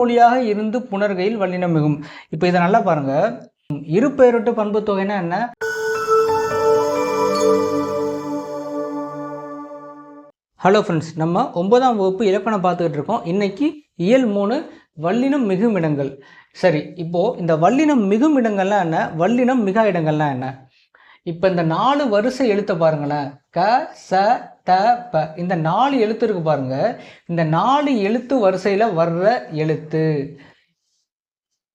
மொழியாக இருந்து புணர்கையில் வல்லினம் மிகும். இப்போ இதை நல்லா பாருங்க. இரு பெயரொட்டு பண்பு தொகைனா என்ன? ஹலோ ஃப்ரெண்ட்ஸ் நம்ம ஒன்பதாம் வகுப்பு இலக்கணம் பார்த்துக்கிட்டு இருக்கோம். இன்னைக்கு இயல் மூணு வல்லினம் மிகும் இடங்கள். சரி இப்போது இந்த வல்லினம் மிகும் இடங்கள்லாம் என்ன? வல்லினம் மிகா இடங்கள்லாம் என்ன? இப்போ இந்த நாலு வரிசை எழுத்த பாருங்களேன். க ச த ப. இந்த நாலு எழுத்து இருக்கு பாருங்க. இந்த நாலு எழுத்து வரிசையில் வர்ற எழுத்து.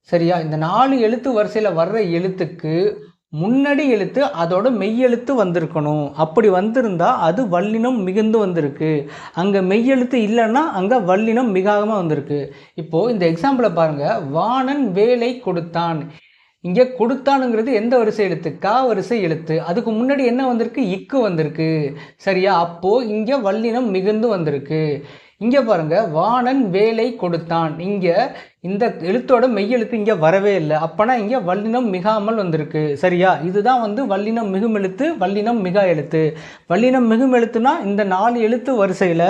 சரியா? இந்த நாலு எழுத்து வரிசையில் வர்ற எழுத்துக்கு முன்னாடி எழுத்து அதோட மெய்யெழுத்து வந்திருக்கணும். அப்படி வந்திருந்தா அது வல்லினம் மிகுந்து வந்திருக்கு. அங்கே மெய்யெழுத்து இல்லைன்னா அங்கே வல்லினம் மிகாமல் வந்திருக்கு. இப்போது இந்த எக்ஸாம்பிளை பாருங்கள் வாணன் வேலை கொடுத்தான். இங்கே கொடுத்தானுங்கிறது எந்த வரிசை எழுத்து? கா வரிசை எழுத்து. அதுக்கு முன்னாடி என்ன வந்திருக்கு? இக்கு வந்திருக்கு. சரியா? அப்போது இங்கே வல்லினம் மிகுந்து வந்திருக்கு. இங்கே பாருங்கள் வாணன் வேலை கொடுத்தான். இங்கே இந்த எழுத்தோட மெய்யெழுத்து இங்கே வரவே இல்லை. அப்போனா இங்கே வல்லினம் மிகாமல் வந்திருக்கு. சரியா? இதுதான் வந்து வல்லினம் மிகும் எழுத்து வல்லினம் மிகா எழுத்து. வல்லினம் மிகும் எழுத்துனா இந்த நாலு எழுத்து வரிசையில்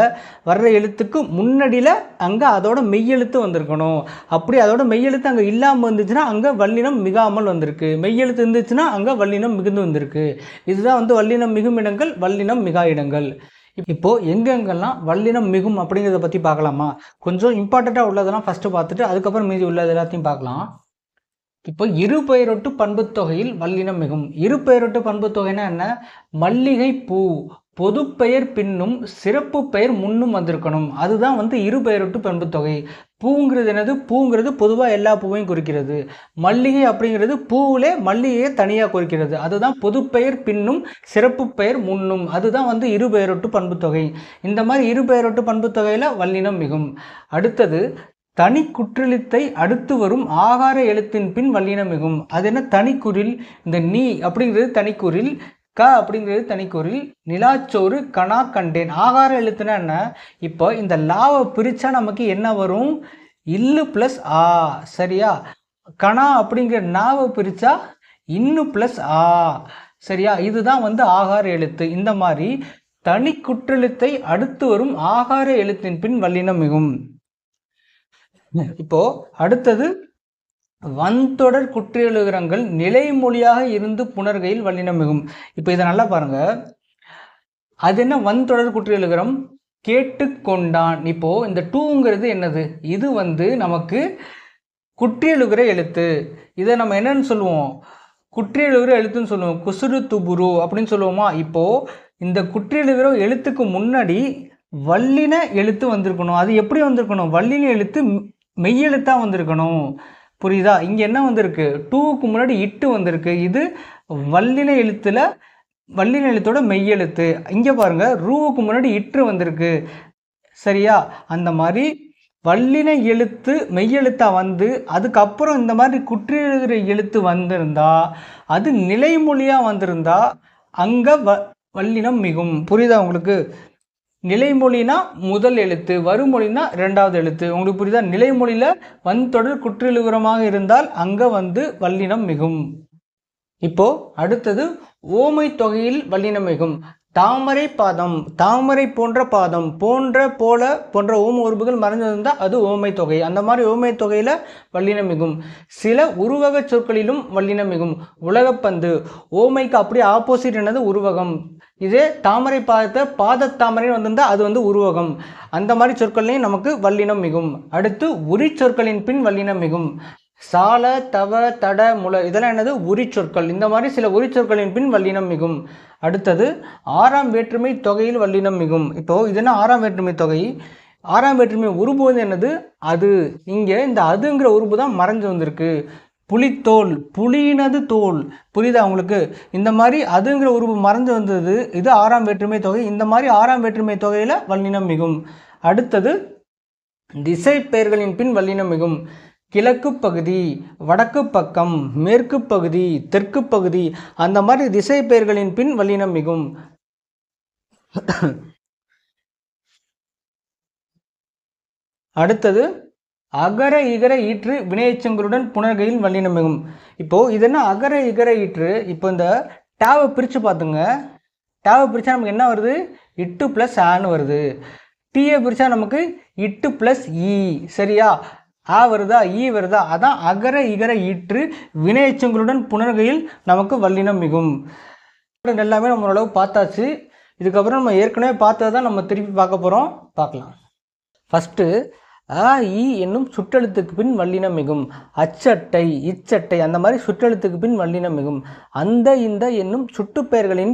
வர்ற எழுத்துக்கு முன்னாடியில் அங்கே அதோட மெய்யெழுத்து வந்திருக்கணும். அப்படி அதோட மெய்யெழுத்து அங்கே இல்லாமல் இருந்துச்சுன்னா அங்கே வல்லினம் மிகாமல் வந்திருக்கு. மெய்யெழுத்து இருந்துச்சுன்னா அங்கே வல்லினம் மிகுந்து வந்திருக்கு. இதுதான் வந்து வல்லினம் மிகும் இடங்கள் வல்லினம் மிகா இடங்கள். இப்போ எங்கெங்கெல்லாம் வல்லினம் மிகும் அப்படிங்கிறத பற்றி பார்க்கலாமா? கொஞ்சம் இம்பார்ட்டண்ட்டாக உள்ளதெல்லாம் ஃபஸ்ட்டு பார்த்துட்டு அதுக்கப்புறம் மீதி உள்ளது எல்லாத்தையும் பார்க்கலாம். இப்போ இரு பெயரொட்டு பண்புத்தொகையில் வல்லினம் மிகும். இரு பெயரொட்டு பண்புத்தொகைனா என்ன? மல்லிகை பூ. பொது பெயர் பின்னும் சிறப்பு பெயர் முன்னும் வந்திருக்கணும். அதுதான் வந்து இரு பெயரொட்டு பண்புத்தொகை. பூங்கிறது என்னது? பூங்கிறது பொதுவாக எல்லா பூவையும் குறிக்கிறது. மல்லிகை அப்படிங்கிறது பூவிலே மல்லிகையை தனியாக குறிக்கிறது. அதுதான் பொது பெயர் பின்னும் சிறப்பு பெயர் முன்னும். அதுதான் வந்து இரு பெயரொட்டு பண்புத்தொகை. இந்த மாதிரி இரு பெயரொட்டு பண்புத்தொகையில் வல்லினம் மிகும். அடுத்தது தனி குற்றெழுத்தை அடுத்து வரும் ஆகார எழுத்தின் பின் வல்லினம் மிகும். அது என்ன? தனிக்குறில். இந்த நீ அப்படிங்கிறது தனிக்குறில் க அப்படிங்கிறது தனிக்குறில் நிலாச்சோறு கணா கண்டேன். ஆகார எழுத்துனா என்ன? இப்போ இந்த லாவை பிரித்தா நமக்கு என்ன வரும்? இல்லு ப்ளஸ் ஆ. சரியா? கணா அப்படிங்கிற நாவை பிரித்தா இன்னு ப்ளஸ் ஆ. சரியா? இதுதான் வந்து ஆகார எழுத்து. இந்த மாதிரி தனி குற்றெழுத்தை அடுத்து வரும் ஆகார எழுத்தின் பின் வல்லினம் மிகும். இப்போ அடுத்தது வன்தொடர் குற்றியலுகரங்கள் நிலைமொழியாக இருந்து புணர்கையில் வல்லினம் மிகும். இப்போ இதை நல்லா பாருங்க. அது என்ன? வன்தொடர் குற்றியலுகரம் கேட்டுக்கொண்டான். இப்போ இந்த டூங்கிறது என்னது? இது வந்து நமக்கு குற்றியலுகிற எழுத்து. இதை நம்ம என்னன்னு சொல்லுவோம்? குற்றியலுகிற எழுத்துன்னு சொல்லுவோம். குசுறு துபுரு அப்படின்னு சொல்லுவோமா? இப்போ இந்த குற்றியலுகிற எழுத்துக்கு முன்னாடி வல்லின எழுத்து வந்திருக்கணும். அது எப்படி வந்திருக்கணும்? வல்லின எழுத்து மெய்யெழுத்தாக வந்திருக்கணும். புரியுதா? இங்கே என்ன வந்திருக்கு? டூவுக்கு முன்னாடி இட்டு வந்திருக்கு. இது வல்லின எழுத்தில் வல்லின எழுத்தோட மெய்யெழுத்து. இங்கே பாருங்கள் ரூவுக்கு முன்னாடி இட்டு வந்திருக்கு. சரியா? அந்த மாதிரி வல்லின எழுத்து மெய்யெழுத்தாக வந்து அதுக்கப்புறம் இந்த மாதிரி குற்றியெழுகிற எழுத்து வந்திருந்தா அது நிலைமொழியாக வந்திருந்தா அங்கே வ வல்லினம் மிகும். புரியுதா உங்களுக்கு? நிலைமொழினா முதல் எழுத்து வருமொழினா ரெண்டாவது எழுத்து. உங்களுக்கு புரியுதா? நிலைமொழியில் வன்தொடர் குற்றியலுகரமாக இருந்தால் அங்கே வந்து வல்லினம் மிகும். இப்போ அடுத்தது ஓமை தொகையில் வல்லினம் மிகும். தாமரை பாதம் தாமரை போன்ற பாதம் போன்ற போல போன்ற ஓம உறுப்புகள் மறைஞ்சிருந்தால் அது ஓமை தொகை. அந்த மாதிரி ஓமை தொகையில் வல்லினம் மிகும். சில உருவக சொற்களிலும் வல்லினம் மிகும். உலகப்பந்து ஓமைக்கு அப்படியே ஆப்போசிட் என்னது உருவகம். இதே தாமரை பாதத்தை பாத தாமரை வந்திருந்தால் அது வந்து உருவகம். அந்த மாதிரி சொற்கள்லையும் நமக்கு வல்லினம் மிகும். அடுத்து உரி சொற்களின் பின் வல்லினம் மிகும். சால தவ தட முல இதெல்லாம் என்னது? உரிச்சொற்கள். இந்த மாதிரி சில உரிச்சொற்களின் பின் வல்லினம் மிகும். அடுத்தது ஆறாம் வேற்றுமை தொகையில் வல்லினம் மிகும். இப்போது இது என்ன ஆறாம் வேற்றுமை தொகை? ஆறாம் வேற்றுமை உருபு வந்து என்னது? அது. இங்கே இந்த அதுங்கிற உருபு தான் மறைஞ்சு வந்திருக்கு. புலித்தோல். புலியினது தோல். புரியுதா உங்களுக்கு? இந்த மாதிரி அதுங்கிற உருவு மறைஞ்சு வந்தது. இது ஆறாம் வேற்றுமை தொகை. இந்த மாதிரி ஆறாம் வேற்றுமை தொகையில் வல்லினம் மிகும். அடுத்தது திசை பெயர்களின் பின் வல்லினம் மிகும். கிழக்கு பகுதி வடக்கு பக்கம் மேற்கு பகுதி தெற்கு பகுதி அந்த மாதிரி திசை பெயர்களின் பின் வல்லினம் மிகும். அடுத்தது அகர இகர ஈற்று வினையச்சங்களுடன் புனர்கையில் வல்லினம் மிகும். இப்போது இது என்ன அகர இகர ஈற்று? இப்போ இந்த டேவை பிரித்து பார்த்துங்க டேவை பிரித்தா நமக்கு என்ன வருது? இட்டு ப்ளஸ் ஆன்னு வருது. டீயை பிரித்தா நமக்கு இட்டு ப்ளஸ் இ e. சரியா? ஆ வருதா ஈ வருதா? அதான் அகர இகர ஈற்று வினையச்சங்களுடன் புணர்கையில் நமக்கு வல்லினம் மிகும். எல்லாமே நம்ம ஓரளவு பார்த்தாச்சு. இதுக்கப்புறம் நம்ம ஏற்கனவே பார்த்தது தான் நம்ம திருப்பி பார்க்க போகிறோம் பார்க்கலாம். ஃபஸ்ட்டு ஆ இ என்னும் சுற்றெழுத்துக்கு பின் வல்லினம் மிகும். அச்சட்டை இச்சட்டை அந்த மாதிரி சுற்றெழுத்துக்கு பின் வல்லினம் மிகும். அந்த இந்த என்னும் சுட்டுப்பெயர்களின்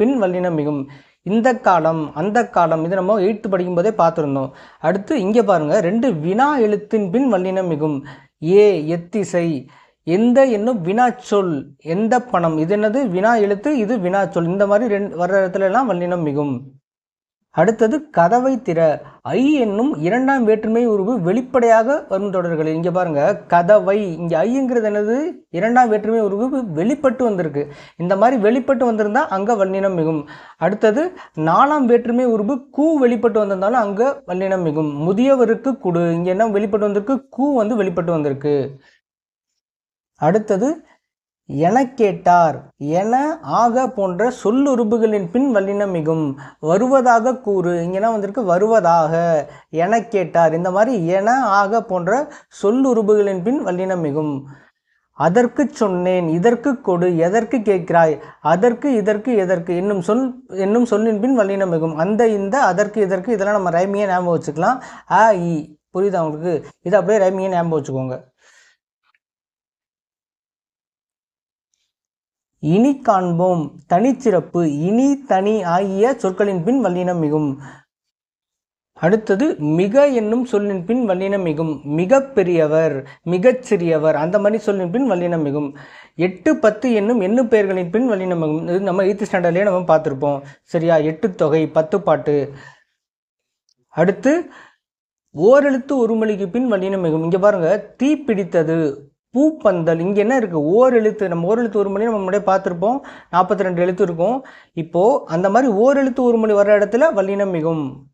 பின் வல்லினம் மிகும். இந்த காலம் அந்த காலம் இது நம்ம எயித்து படிக்கும்போதே பார்த்துருந்தோம். அடுத்து இங்கே பாருங்கள் ரெண்டு வினா எழுத்தின் பின் வல்லினம் மிகும். ஏ எத்திசை. எந்த என்னும் வினாச்சொல் எந்த பணம்? இது என்னது? வினா எழுத்து இது வினாச்சொல். இந்த மாதிரி ரெண்டு வர்ற இடத்துலலாம் வல்லினம் மிகும். அடுத்தது கதவை திற. ஐ என்னும் இரண்டாம் வேற்றுமை உருவு வெளிப்படையாக வரும் தொடர்கள் இங்கே பாருங்க. கதவை இங்கே ஐங்கிறது என்னது? இரண்டாம் வேற்றுமை உருவு வெளிப்பட்டு வந்திருக்கு. இந்த மாதிரி வெளிப்பட்டு வந்திருந்தால் அங்கே வல்லினம் மிகும். அடுத்தது நாலாம் வேற்றுமை உருவு கூ வெளிப்பட்டு வந்திருந்தாலும் அங்கே வல்லினம் மிகும். முதியவருக்கு குடு. இங்கே என்ன வெளிப்பட்டு வந்திருக்கு? கூ வந்து வெளிப்பட்டு வந்திருக்கு. அடுத்தது என கேட்டார் என ஆக போன்ற சொல்லுறுப்புகளின் பின் வல்லினம் மிகும் வருவதாக கூறு. இங்கேனா வந்திருக்கு? வருவதாக. என கேட்டார் இந்த மாதிரி என ஆக போன்ற சொல்லுறுப்புகளின் பின் வல்லினம் மிகும் அதற்கு சொன்னேன். இதற்கு கொடு. எதற்கு கேட்கிறாய்? அதற்கு இதற்கு எதற்கு என்னும் சொல் என்னும் சொல்லின் பின் வல்லினம் மிகும் அந்த இந்த அதற்கு இதற்கு இதெல்லாம் நம்ம ரைமியை ஞாபகம் வச்சுக்கலாம். ஆ இ. புரியுதா உங்களுக்கு? இதை அப்படியே ரைமியை ஞாபகம் வச்சுக்கோங்க. இனி காண்போம். தனிச்சிறப்பு இனி தனி ஆகிய சொற்களின் பின் வல்லினம் மிகும். அடுத்தது மிக என்னும் சொல்லின் பின் வல்லினம் மிகும். மிக பெரியவர் மிகச்சிறியவர் அந்த மாதிரி சொல்லின் பின் வல்லினம் மிகும். எட்டு பத்து என்னும் எண்ணு பெயர்களின் பின் வல்லினம் மிகும். இது நம்ம எயித்து ஸ்டாண்டர்ட்லேயே நம்ம பார்த்துருப்போம். சரியா? எட்டு தொகை பத்து பாட்டு. அடுத்து ஓரெழுத்து ஒரு மொழிக்கு பின் வல்லினம் மிகும். இங்கே பாருங்க தீ பிடித்தது பூப்பந்தல். இங்கே என்ன இருக்குது ஓர் எழுத்து. நம்ம ஓர் எழுத்து ஒரு மொழி நம்ம முன்னாடியே பார்த்துருப்போம். நாற்பத்தி ரெண்டு எழுத்து இருக்கும். இப்போது அந்த மாதிரி ஓர் எழுத்து ஒரு மொழி வர இடத்துல வல்லினம் மிகும்.